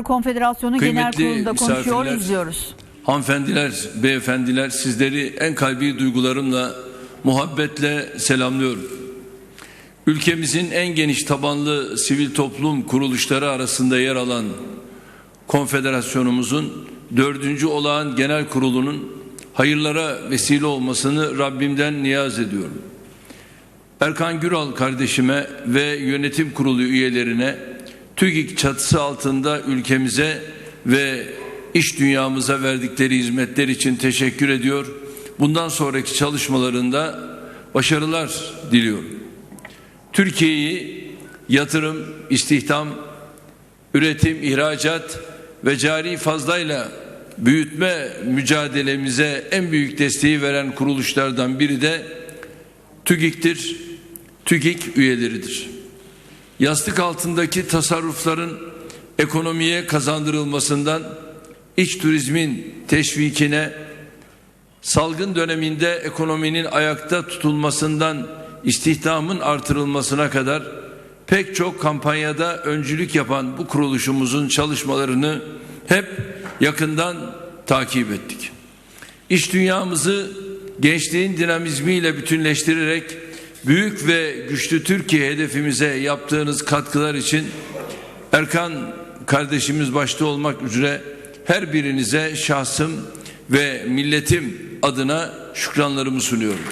Konfederasyonu Genel Kıymetli Kurulu'nda konuşuyor misafirler, izliyoruz. Hanımefendiler, beyefendiler sizleri en kalbi duygularımla, muhabbetle selamlıyorum. Ülkemizin en geniş tabanlı sivil toplum kuruluşları arasında yer alan konfederasyonumuzun dördüncü olağan genel kurulunun hayırlara vesile olmasını Rabbimden niyaz ediyorum. Erkan Güral kardeşime ve yönetim kurulu üyelerine TÜGİK çatısı altında ülkemize ve iş dünyamıza verdikleri hizmetler için teşekkür ediyor. Bundan sonraki çalışmalarında başarılar diliyorum. Türkiye'yi yatırım, istihdam, üretim, ihracat ve cari fazlayla büyütme mücadelemize en büyük desteği veren kuruluşlardan biri de TÜGİK'tir. TÜGİK üyeleridir. Yastık altındaki tasarrufların ekonomiye kazandırılmasından iç turizmin teşvikine salgın döneminde ekonominin ayakta tutulmasından istihdamın artırılmasına kadar pek çok kampanyada öncülük yapan bu kuruluşumuzun çalışmalarını hep yakından takip ettik. İş dünyamızı gençliğin dinamizmiyle bütünleştirerek büyük ve güçlü Türkiye hedefimize yaptığınız katkılar için Erkan kardeşimiz başta olmak üzere her birinize şahsım ve milletim adına şükranlarımı sunuyorum.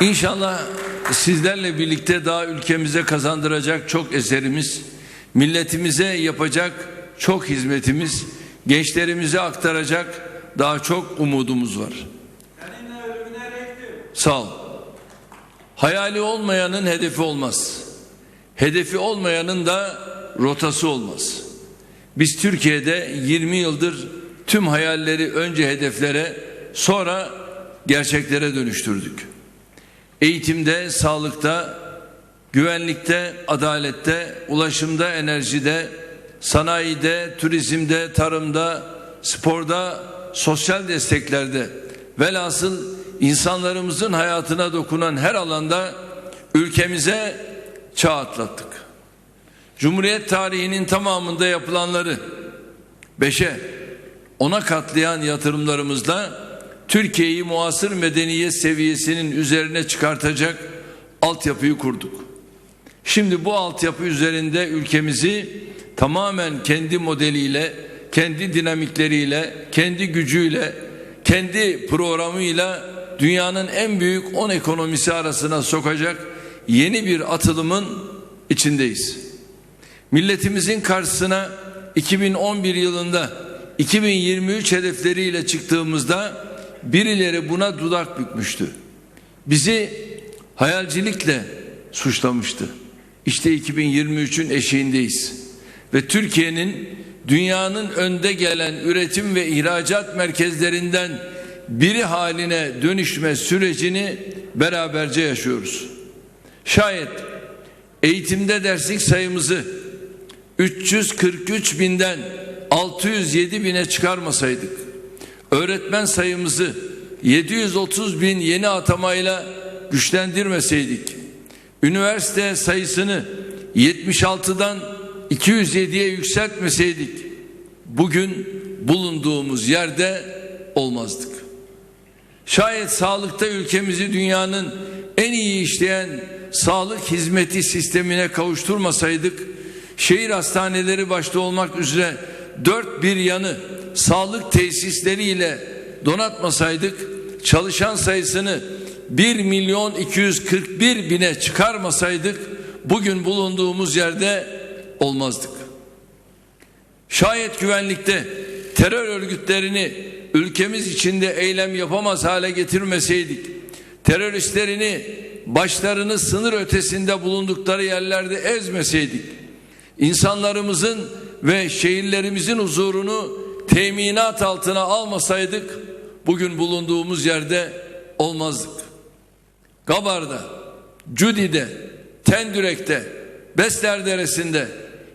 İnşallah sizlerle birlikte daha ülkemize kazandıracak çok eserimiz, milletimize yapacak çok hizmetimiz, gençlerimize aktaracak daha çok umudumuz var. Sağ ol. Hayali olmayanın hedefi olmaz. Hedefi olmayanın da rotası olmaz. Biz Türkiye'de 20 yıldır tüm hayalleri önce hedeflere sonra gerçeklere dönüştürdük. Eğitimde, sağlıkta, güvenlikte, adalette, ulaşımda, enerjide, sanayide, turizmde, tarımda, sporda, sosyal desteklerde velhasıl insanlarımızın hayatına dokunan her alanda ülkemize çağ atlattık. Cumhuriyet tarihinin tamamında yapılanları beşe, ona katlayan yatırımlarımızla Türkiye'yi muasır medeniyet seviyesinin üzerine çıkartacak altyapıyı kurduk. Şimdi bu altyapı üzerinde ülkemizi tamamen kendi modeliyle, kendi dinamikleriyle, kendi gücüyle, kendi programıyla dünyanın en büyük 10 ekonomisi arasına sokacak yeni bir atılımın içindeyiz. Milletimizin karşısına 2011 yılında 2023 hedefleriyle çıktığımızda birileri buna dudak bükmüştü. Bizi hayalcilikle suçlamıştı. İşte 2023'ün eşiğindeyiz. Ve Türkiye'nin dünyanın önde gelen üretim ve ihracat merkezlerinden biri haline dönüşme sürecini beraberce yaşıyoruz. Şayet eğitimde derslik sayımızı 343 binden 607 bine çıkarmasaydık, öğretmen sayımızı 730 bin yeni atamayla güçlendirmeseydik, üniversite sayısını 76'dan 207'ye yükseltmeseydik, bugün bulunduğumuz yerde olmazdık. Şayet sağlıkta ülkemizi dünyanın en iyi işleyen sağlık hizmeti sistemine kavuşturmasaydık, şehir hastaneleri başta olmak üzere dört bir yanı sağlık tesisleriyle donatmasaydık, çalışan sayısını 1 milyon 241 bine çıkarmasaydık, bugün bulunduğumuz yerde olmazdık. Şayet güvenlikte terör örgütlerini ülkemiz içinde eylem yapamaz hale getirmeseydik, teröristlerini başlarını sınır ötesinde bulundukları yerlerde ezmeseydik, insanlarımızın ve şehirlerimizin huzurunu teminat altına almasaydık, bugün bulunduğumuz yerde olmazdık. Gabar'da, Cudi'de, Tendürek'te, Besler Deresi'nde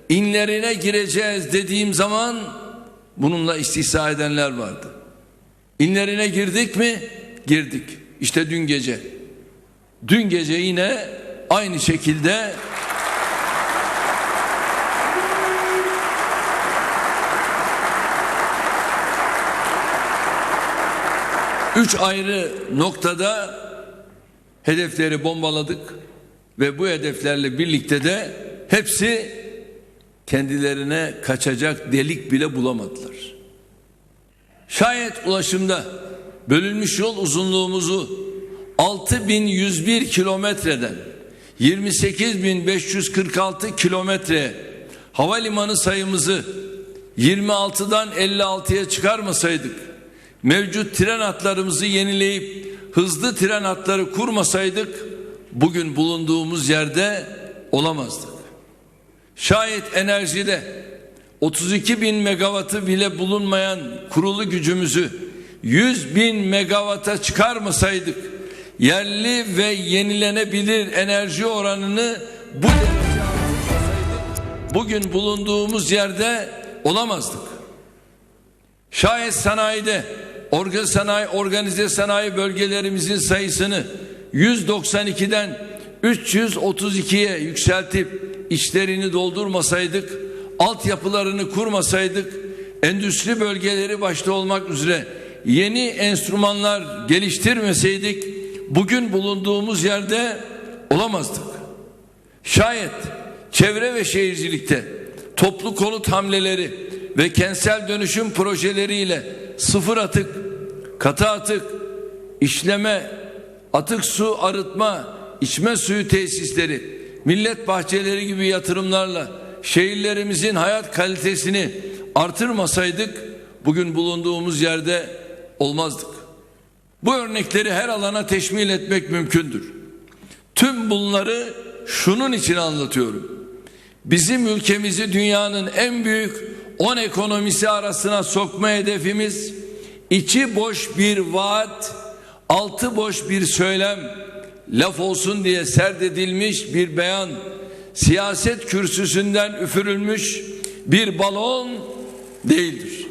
inlerine gireceğiz dediğim zaman bununla istihza edenler vardı. İnlerine girdik mi? Girdik. İşte dün gece. Dün gece yine aynı şekilde üç ayrı noktada hedefleri bombaladık ve bu hedeflerle birlikte de hepsi kendilerine kaçacak delik bile bulamadılar. Şayet ulaşımda bölünmüş yol uzunluğumuzu 6101 kilometreden 28546 kilometre havalimanı sayımızı 26'dan 56'ya çıkarmasaydık mevcut tren hatlarımızı yenileyip hızlı tren hatları kurmasaydık bugün bulunduğumuz yerde olamazdık. Şayet enerjide 32 bin megawattı bile bulunmayan kurulu gücümüzü 100 bin megawata çıkarmasaydık yerli ve yenilenebilir enerji oranını bu bugün bulunduğumuz yerde olamazdık. Şayet sanayide organ sanayi organize sanayi bölgelerimizin sayısını 192'den 332'ye yükseltip içlerini doldurmasaydık, altyapılarını kurmasaydık, endüstri bölgeleri başta olmak üzere yeni enstrümanlar geliştirmeseydik bugün bulunduğumuz yerde olamazdık. Şayet çevre ve şehircilikte toplu konut hamleleri ve kentsel dönüşüm projeleriyle sıfır atık, katı atık, işleme, atık su arıtma, içme suyu tesisleri, millet bahçeleri gibi yatırımlarla şehirlerimizin hayat kalitesini artırmasaydık bugün bulunduğumuz yerde olmazdık. Bu örnekleri her alana teşmil etmek mümkündür. Tüm bunları şunun için anlatıyorum. Bizim ülkemizi dünyanın en büyük 10 ekonomisi arasına sokma hedefimiz içi boş bir vaat, altı boş bir söylem, laf olsun diye serdedilmiş bir beyan, siyaset kürsüsünden üfürülmüş bir balon değildir.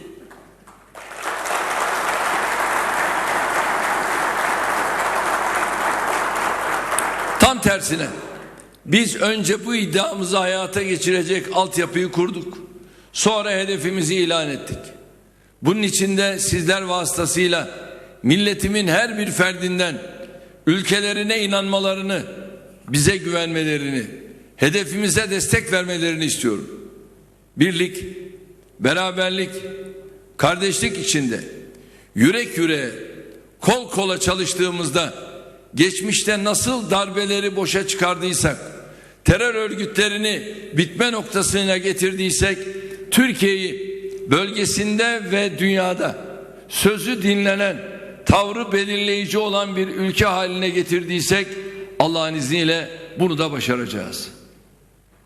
Tam tersine biz önce bu iddiamızı hayata geçirecek altyapıyı kurduk. Sonra hedefimizi ilan ettik. Bunun içinde sizler vasıtasıyla milletimin her bir ferdinden ülkelerine inanmalarını, bize güvenmelerini, hedefimize destek vermelerini istiyorum. Birlik, beraberlik, kardeşlik içinde yürek yüreğe, kol kola çalıştığımızda geçmişte nasıl darbeleri boşa çıkardıysak, terör örgütlerini bitme noktasına getirdiysek, Türkiye'yi bölgesinde ve dünyada sözü dinlenen, tavrı belirleyici olan bir ülke haline getirdiysek Allah'ın izniyle bunu da başaracağız.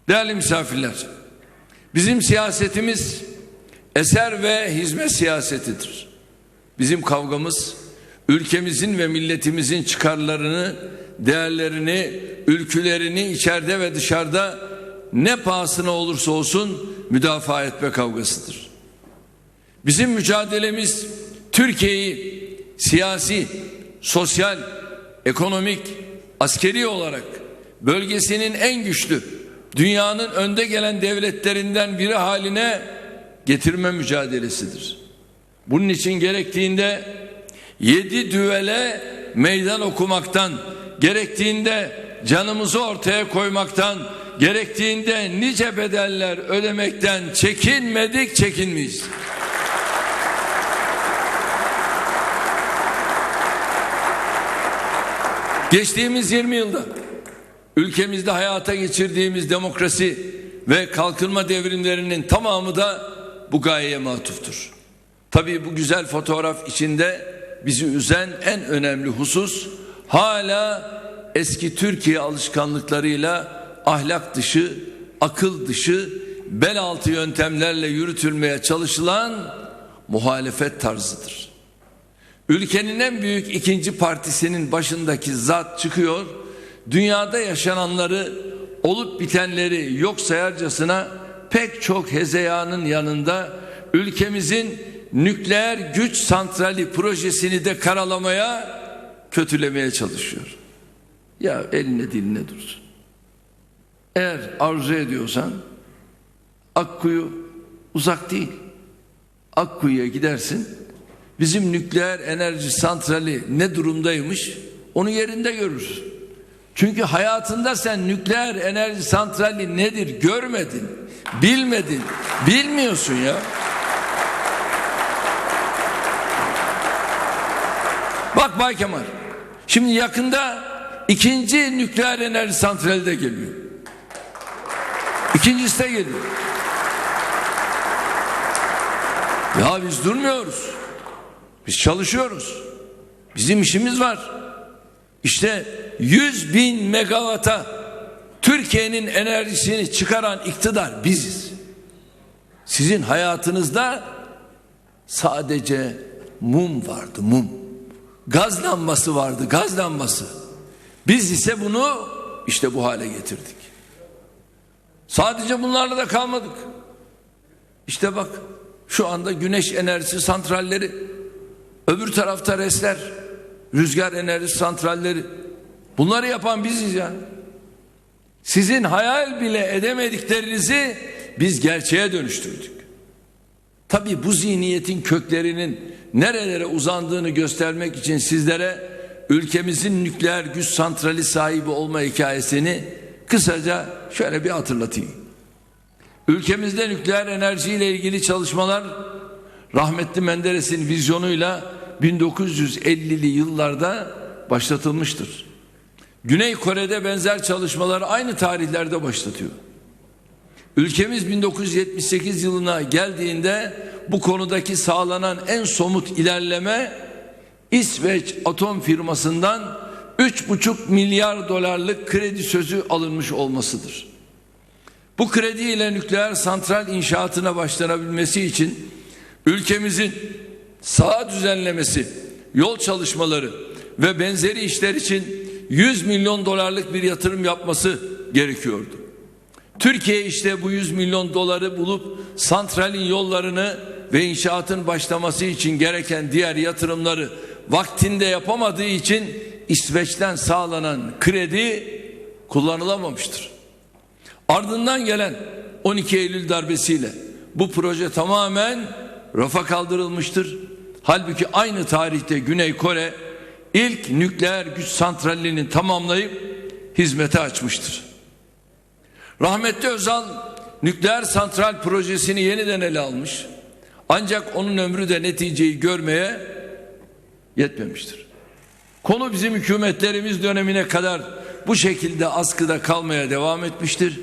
Değerli misafirler, bizim siyasetimiz eser ve hizmet siyasetidir. Bizim kavgamız ülkemizin ve milletimizin çıkarlarını, değerlerini, ülkülerini içeride ve dışarıda ne pahasına olursa olsun müdafaa etme kavgasıdır. Bizim mücadelemiz Türkiye'yi siyasi, sosyal, ekonomik, askeri olarak bölgesinin en güçlü, dünyanın önde gelen devletlerinden biri haline getirme mücadelesidir. Bunun için gerektiğinde yedi düvele meydan okumaktan, gerektiğinde canımızı ortaya koymaktan, gerektiğinde nice bedeller ödemekten çekinmedik, çekinmeyiz. Geçtiğimiz 20 yılda ülkemizde hayata geçirdiğimiz demokrasi ve kalkınma devrimlerinin tamamı da bu gayeye matuftur. Tabii bu güzel fotoğraf içinde bizi üzen en önemli husus hala eski Türkiye alışkanlıklarıyla ahlak dışı, akıl dışı, bel altı yöntemlerle yürütülmeye çalışılan muhalefet tarzıdır. Ülkenin en büyük ikinci partisinin başındaki zat çıkıyor, dünyada yaşananları olup bitenleri yok sayarcasına pek çok hezeyanın yanında ülkemizin nükleer güç santrali projesini de karalamaya, kötülemeye çalışıyor. Ya eline diline dursun. Eğer arzu ediyorsan Akkuyu uzak değil. Akkuyu'ya gidersin bizim nükleer enerji santrali ne durumdaymış onu yerinde görürsün. Çünkü hayatında sen nükleer enerji santrali nedir görmedin, bilmedin, bilmiyorsun ya. Bak Bay Kemal, şimdi yakında ikinci nükleer enerji santrali de geliyor. İkincisi de geliyor. Ya biz durmuyoruz. Biz çalışıyoruz. Bizim işimiz var. İşte 100 bin megawata Türkiye'nin enerjisini çıkaran iktidar biziz. Sizin hayatınızda sadece mum vardı mum. Gaz lambası vardı gaz lambası. Biz ise bunu işte bu hale getirdik. Sadece bunlarla da kalmadık. İşte bak şu anda güneş enerjisi santralleri, öbür tarafta resler, rüzgar enerjisi santralleri. Bunları yapan biziz ya. Sizin hayal bile edemediklerinizi biz gerçeğe dönüştürdük. Tabii bu zihniyetin köklerinin nerelere uzandığını göstermek için sizlere ülkemizin nükleer güç santrali sahibi olma hikayesini kısaca şöyle bir hatırlatayım. Ülkemizde nükleer enerji ile ilgili çalışmalar rahmetli Menderes'in vizyonuyla 1950'li yıllarda başlatılmıştır. Güney Kore'de benzer çalışmalar aynı tarihlerde başlatıyor. Ülkemiz 1978 yılına geldiğinde bu konudaki sağlanan en somut ilerleme İsveç atom firmasından 3,5 milyar dolarlık kredi sözü alınmış olmasıdır. Bu kredi ile nükleer santral inşaatına başlanabilmesi için ülkemizin saha düzenlemesi, yol çalışmaları ve benzeri işler için 100 milyon dolarlık bir yatırım yapması gerekiyordu. Türkiye işte bu 100 milyon doları bulup santralin yollarını ve inşaatın başlaması için gereken diğer yatırımları vaktinde yapamadığı için İsveç'ten sağlanan kredi kullanılamamıştır. Ardından gelen 12 Eylül darbesiyle bu proje tamamen rafa kaldırılmıştır. Halbuki aynı tarihte Güney Kore ilk nükleer güç santralini tamamlayıp hizmete açmıştır. Rahmetli Özal nükleer santral projesini yeniden ele almış. Ancak onun ömrü de neticeyi görmeye yetmemiştir. Konu bizim hükümetlerimiz dönemine kadar bu şekilde askıda kalmaya devam etmiştir.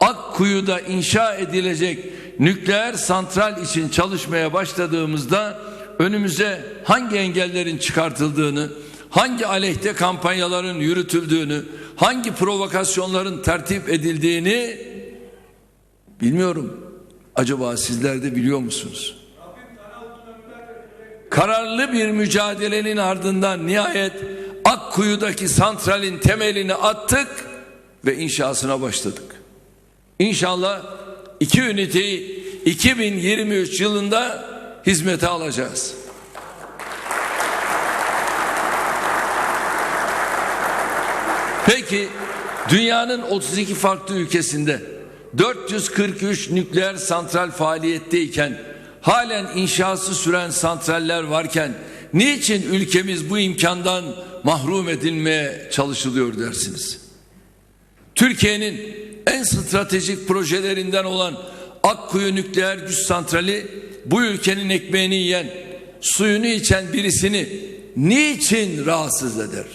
Akkuyu'da inşa edilecek nükleer santral için çalışmaya başladığımızda önümüze hangi engellerin çıkartıldığını, hangi aleyhte kampanyaların yürütüldüğünü, hangi provokasyonların tertip edildiğini bilmiyorum. Acaba sizler de biliyor musunuz? Kararlı bir mücadelenin ardından nihayet Akkuyu'daki santralin temelini attık ve inşasına başladık. İnşallah iki üniteyi 2023 yılında hizmete alacağız. Peki dünyanın 32 farklı ülkesinde 443 nükleer santral faaliyetteyken halen inşası süren santraller varken niçin ülkemiz bu imkandan mahrum edilmeye çalışılıyor dersiniz? Türkiye'nin en stratejik projelerinden olan Akkuyu Nükleer Güç Santrali bu ülkenin ekmeğini yiyen, suyunu içen birisini niçin rahatsız eder?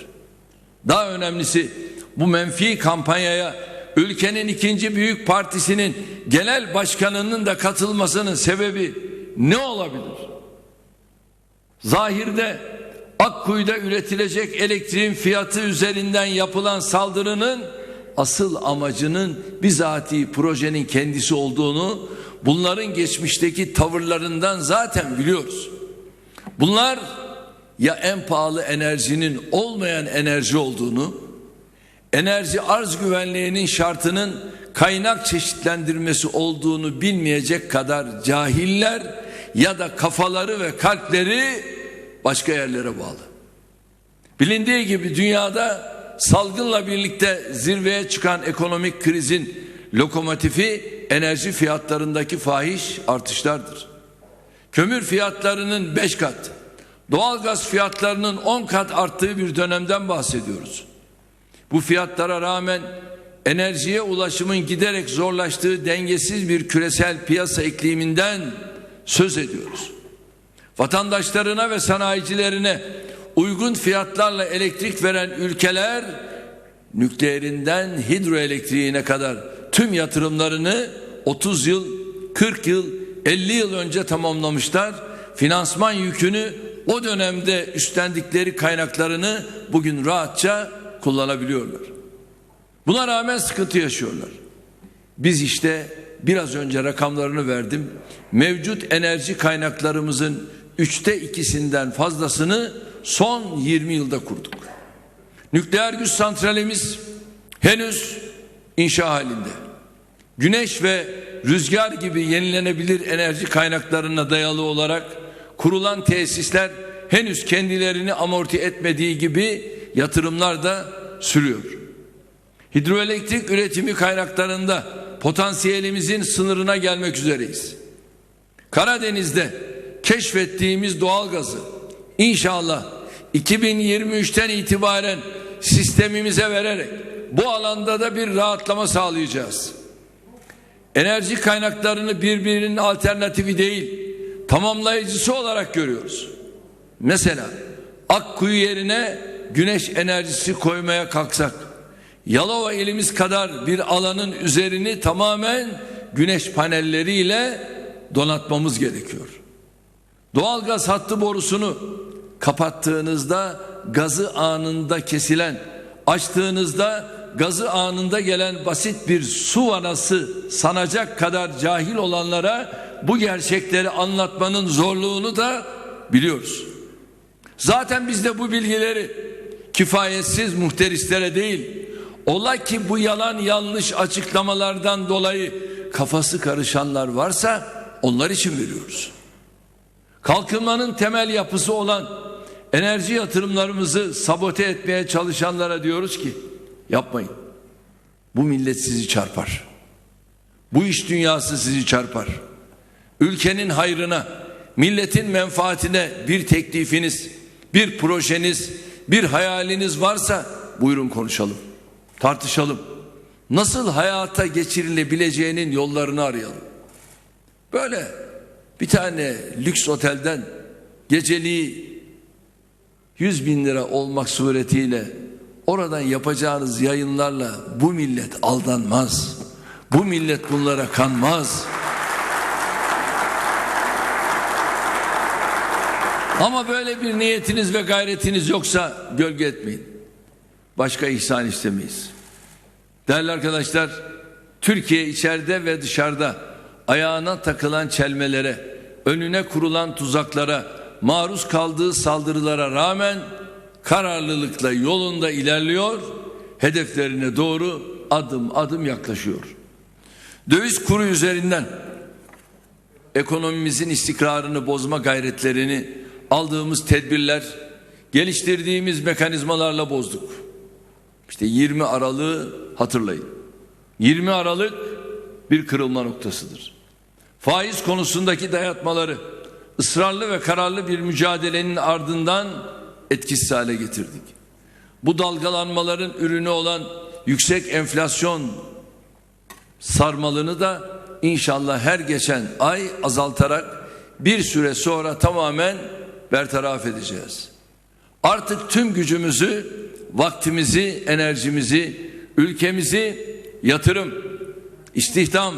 Daha önemlisi bu menfi kampanyaya ülkenin ikinci büyük partisinin genel başkanının da katılmasının sebebi ne olabilir? Zahirde Akkuyu'da üretilecek elektriğin fiyatı üzerinden yapılan saldırının asıl amacının bizatihi projenin kendisi olduğunu bunların geçmişteki tavırlarından zaten biliyoruz. Bunlar ya en pahalı enerjinin olmayan enerji olduğunu, enerji arz güvenliğinin şartının kaynak çeşitlendirmesi olduğunu bilmeyecek kadar cahiller ya da kafaları ve kalpleri başka yerlere bağlı. Bilindiği gibi dünyada salgınla birlikte zirveye çıkan ekonomik krizin lokomotifi enerji fiyatlarındaki fahiş artışlardır. Kömür fiyatlarının 5 kat, Doğalgaz fiyatlarının 10 kat arttığı bir dönemden bahsediyoruz. Bu fiyatlara rağmen enerjiye ulaşımın giderek zorlaştığı dengesiz bir küresel piyasa ikliminden söz ediyoruz. Vatandaşlarına ve sanayicilerine uygun fiyatlarla elektrik veren ülkeler nükleerinden hidroelektriğine kadar tüm yatırımlarını 30 yıl, 40 yıl, 50 yıl önce tamamlamışlar. Finansman yükünü o dönemde üstlendikleri kaynaklarını bugün rahatça kullanabiliyorlar. Buna rağmen sıkıntı yaşıyorlar. Biz işte biraz önce rakamlarını verdim. Mevcut enerji kaynaklarımızın üçte ikisinden fazlasını son 20 yılda kurduk. Nükleer güç santralimiz henüz inşa halinde. Güneş ve rüzgar gibi yenilenebilir enerji kaynaklarına dayalı olarak kurulan tesisler henüz kendilerini amorti etmediği gibi yatırımlar da sürüyor. Hidroelektrik üretimi kaynaklarında potansiyelimizin sınırına gelmek üzereyiz. Karadeniz'de keşfettiğimiz doğalgazı inşallah 2023'ten itibaren sistemimize vererek bu alanda da bir rahatlama sağlayacağız. Enerji kaynaklarını birbirinin alternatifi değil, tamamlayıcısı olarak görüyoruz. Mesela Akkuyu yerine güneş enerjisi koymaya kalksak, Yalova ilimiz kadar bir alanın üzerini tamamen güneş panelleriyle donatmamız gerekiyor. Doğalgaz hattı borusunu kapattığınızda gazı anında kesilen, açtığınızda gazı anında gelen basit bir su vanası sanacak kadar cahil olanlara bu gerçekleri anlatmanın zorluğunu da biliyoruz. Zaten biz de bu bilgileri kifayetsiz muhterislere değil, ola ki bu yalan yanlış açıklamalardan dolayı kafası karışanlar varsa onlar için veriyoruz. Kalkınmanın temel yapısı olan enerji yatırımlarımızı sabote etmeye çalışanlara diyoruz ki yapmayın. Bu millet sizi çarpar. Bu iş dünyası sizi çarpar. Ülkenin hayrına, milletin menfaatine bir teklifiniz, bir projeniz, bir hayaliniz varsa buyurun konuşalım. Tartışalım. Nasıl hayata geçirilebileceğinin yollarını arayalım. Böyle bir tane lüks otelden geceliği 100 bin lira olmak suretiyle oradan yapacağınız yayınlarla bu millet aldanmaz. Bu millet bunlara kanmaz. Ama böyle bir niyetiniz ve gayretiniz yoksa gölge etmeyin. Başka ihsan istemeyiz. Değerli arkadaşlar, Türkiye içeride ve dışarıda ayağına takılan çelmelere, önüne kurulan tuzaklara, maruz kaldığı saldırılara rağmen kararlılıkla yolunda ilerliyor, hedeflerine doğru adım adım yaklaşıyor. Döviz kuru üzerinden ekonomimizin istikrarını bozma gayretlerini aldığımız tedbirler, geliştirdiğimiz mekanizmalarla bozduk. İşte 20 Aralık'ı hatırlayın. 20 Aralık bir kırılma noktasıdır. Faiz konusundaki dayatmaları ısrarlı ve kararlı bir mücadelenin ardından etkisiz hale getirdik. Bu dalgalanmaların ürünü olan yüksek enflasyon sarmalını da inşallah her geçen ay azaltarak bir süre sonra tamamen bertaraf edeceğiz. Artık tüm gücümüzü, vaktimizi, enerjimizi, ülkemizi yatırım, istihdam,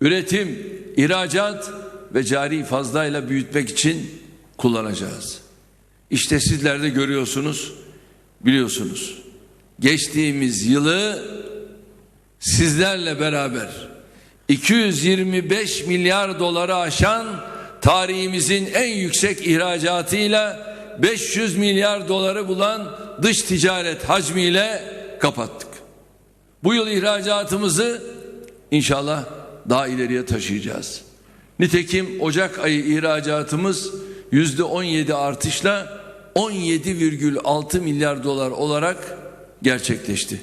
üretim, ihracat ve cari fazlayla büyütmek için kullanacağız. İşte sizler de görüyorsunuz, biliyorsunuz. Geçtiğimiz yılı sizlerle beraber 225 milyar doları aşan tarihimizin en yüksek ihracatıyla 500 milyar doları bulan dış ticaret hacmiyle kapattık. Bu yıl ihracatımızı inşallah daha ileriye taşıyacağız. Nitekim Ocak ayı ihracatımız yüzde 17 artışla 17,6 milyar dolar olarak gerçekleşti.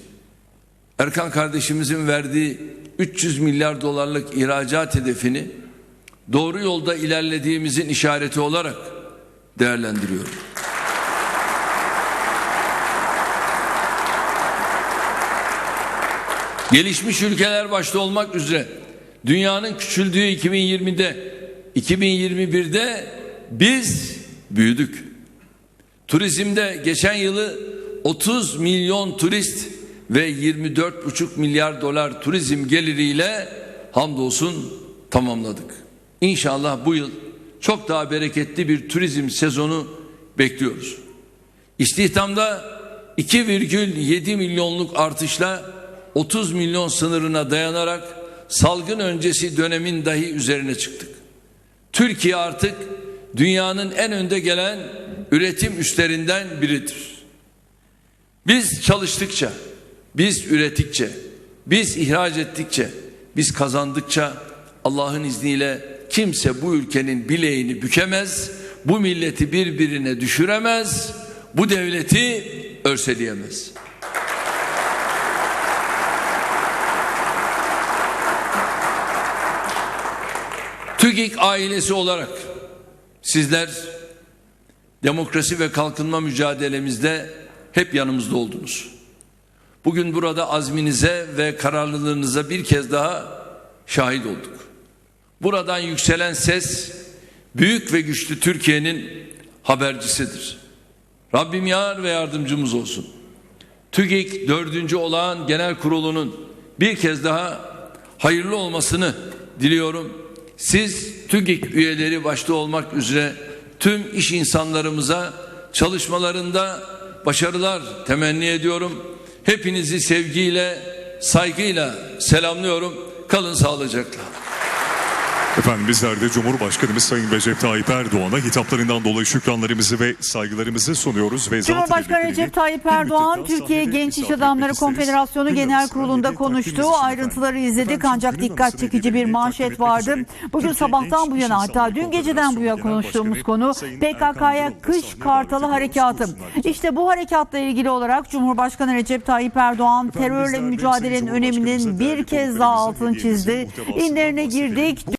Erkan kardeşimizin verdiği 300 milyar dolarlık ihracat hedefini doğru yolda ilerlediğimizin işareti olarak değerlendiriyorum. Gelişmiş ülkeler başta olmak üzere dünyanın küçüldüğü 2020'de 2021'de biz büyüdük. Turizmde geçen yılı 30 milyon turist ve 24,5 milyar dolar turizm geliriyle hamdolsun tamamladık. İnşallah bu yıl çok daha bereketli bir turizm sezonu bekliyoruz. İstihdamda 2,7 milyonluk artışla 30 milyon sınırına dayanarak salgın öncesi dönemin dahi üzerine çıktık. Türkiye artık dünyanın en önde gelen üretim üstlerinden biridir. Biz çalıştıkça, biz ürettikçe, biz ihraç ettikçe, biz kazandıkça Allah'ın izniyle kimse bu ülkenin bileğini bükemez, bu milleti birbirine düşüremez, bu devleti örseleyemez. TÜGİK ailesi olarak sizler demokrasi ve kalkınma mücadelemizde hep yanımızda oldunuz. Bugün burada azminize ve kararlılığınıza bir kez daha şahit olduk. Buradan yükselen ses büyük ve güçlü Türkiye'nin habercisidir. Rabbim yar ve yardımcımız olsun. TÜGİK 4. olağan genel kurulunun bir kez daha hayırlı olmasını diliyorum. Siz TÜGİK üyeleri başta olmak üzere tüm iş insanlarımıza çalışmalarında başarılar temenni ediyorum. Hepinizi sevgiyle, saygıyla selamlıyorum. Kalın sağlıcakla. Efendim bizler de Cumhurbaşkanımız Sayın Recep Tayyip Erdoğan'a hitaplarından dolayı şükranlarımızı ve saygılarımızı sunuyoruz. Ve Cumhurbaşkanı Recep Tayyip Erdoğan, Türkiye Genç İş Adamları Konfederasyonu Genel Kurulu'nda konuştu. Ayrıntıları izledik ancak dikkat çekici bir manşet vardı. Bugün sabahtan bu yana hatta dün geceden bu yana konuştuğumuz konu PKK'ya kış kartalı harekatı. İşte bu harekatla ilgili olarak Cumhurbaşkanı Recep Tayyip Erdoğan terörle mücadelenin öneminin bir kez daha altını çizdi. İnlerine girdik.